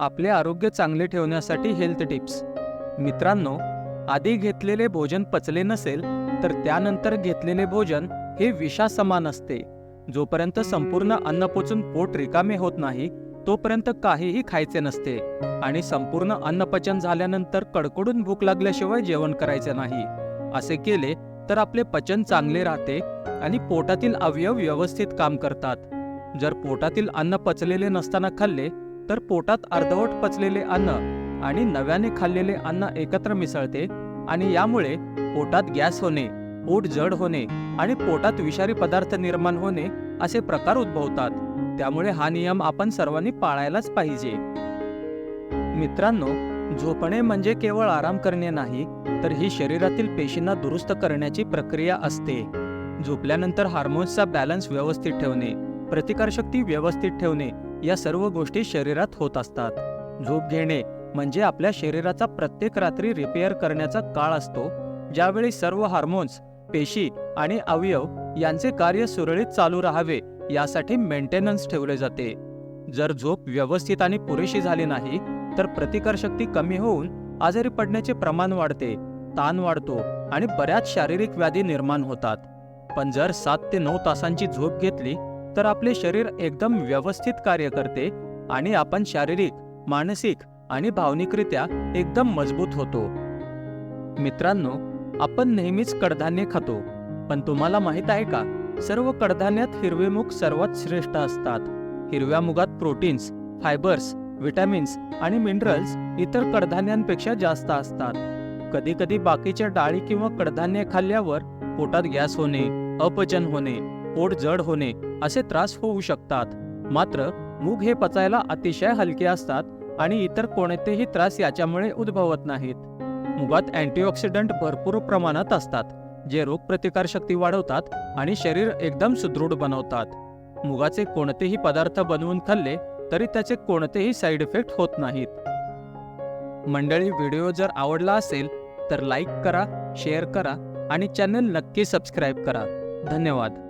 आपले आरोग्य चांगले ठेवण्यासाठी हेल्थ टिप्स मित्रांनो आधी घेतलेले भोजन पचले नसेल तर त्यानंतर घेतलेले भोजन हे विषासमान असते. जोपर्यंत संपूर्ण अन्न पोचून पोट रिकामे होत नाही तोपर्यंत काहीही खायचे नसते. आणि संपूर्ण अन्नपचन झाल्यानंतर कडकडून भूक लागल्याशिवाय जेवण करायचे नाही. असे केले तर आपले पचन चांगले राहते आणि पोटातील अवयव व्यवस्थित काम करतात. जर पोटातील अन्न पचलेले नसताना खाल्ले तर पोटात अर्धवट पचलेले अन्न आणि नव्याने खाल्लेले अन्न एकत्र मिसळते आणि यामुळे पोटात गॅस होणे पोट जड होणे आणि पोटात विषारी पदार्थ निर्माण होणे असे प्रकार उद्भवतात. त्यामुळे हा नियम आपण सर्वांनी पाळायलाच पाहिजे. मित्रांनो झोपणे म्हणजे केवळ आराम करणे नाही तर ही शरीरातील पेशींना दुरुस्त करण्याची प्रक्रिया असते. झोपल्यानंतर हार्मोन्सचा बॅलन्स व्यवस्थित ठेवणे प्रतिकारशक्ती व्यवस्थित ठेवणे या सर्व गोष्टी शरीरात होत असतात. झोप घेणे म्हणजे आपल्या शरीराचा प्रत्येक रात्री रिपेअर करण्याचा काळ असतो ज्यावेळी सर्व हार्मोन्स पेशी आणि अवयव यांचे कार्य सुरळीत चालू राहावे यासाठी मेंटेनन्स ठेवले जाते. जर झोप व्यवस्थित आणि पुरेशी झाली नाही तर प्रतिकारशक्ती कमी होऊन आजारी पडण्याचे प्रमाण वाढते ताण वाढतो आणि बऱ्याच शारीरिक व्याधी निर्माण होतात. पण जर सात ते नऊ तासांची झोप घेतली तर आपले शरीर एकदम व्यवस्थित कार्य करते आणि आपण शारीरिक मानसिक आणि भावनिकरित्या एकदम मजबूत होतो. मित्रांनो आपण नेहमीच कडधान्य खातो पण तुम्हाला माहीत आहे का? सर्व कडधान्यात हिरवे मूग सर्वात श्रेष्ठ असतात. हिरव्या मुगात प्रोटीन्स फायबर्स व्हिटॅमिन्स आणि मिनरल्स इतर कडधान्यांपेक्षा जास्त असतात. कधी कधी बाकीच्या डाळी किंवा कडधान्ये खाल्ल्यावर पोटात गॅस होणे अपचन होणे पोट जड होणे असे त्रास होऊ शकतात. मात्र मूग हे पचायला अतिशय हलके असतात आणि इतर कोणतेही त्रास याच्यामुळे उद्भवत नाहीत. मुगात अँटीऑक्सिडंट भरपूर प्रमाणात असतात जे रोगप्रतिकारशक्ती वाढवतात आणि शरीर एकदम सुदृढ बनवतात. मुगाचे कोणतेही पदार्थ बनवून खाल्ले तरी त्याचे कोणतेही साईड इफेक्ट होत नाहीत. मंडळी व्हिडिओ जर आवडला असेल तर लाईक करा शेअर करा आणि चॅनल नक्की सबस्क्राईब करा. धन्यवाद.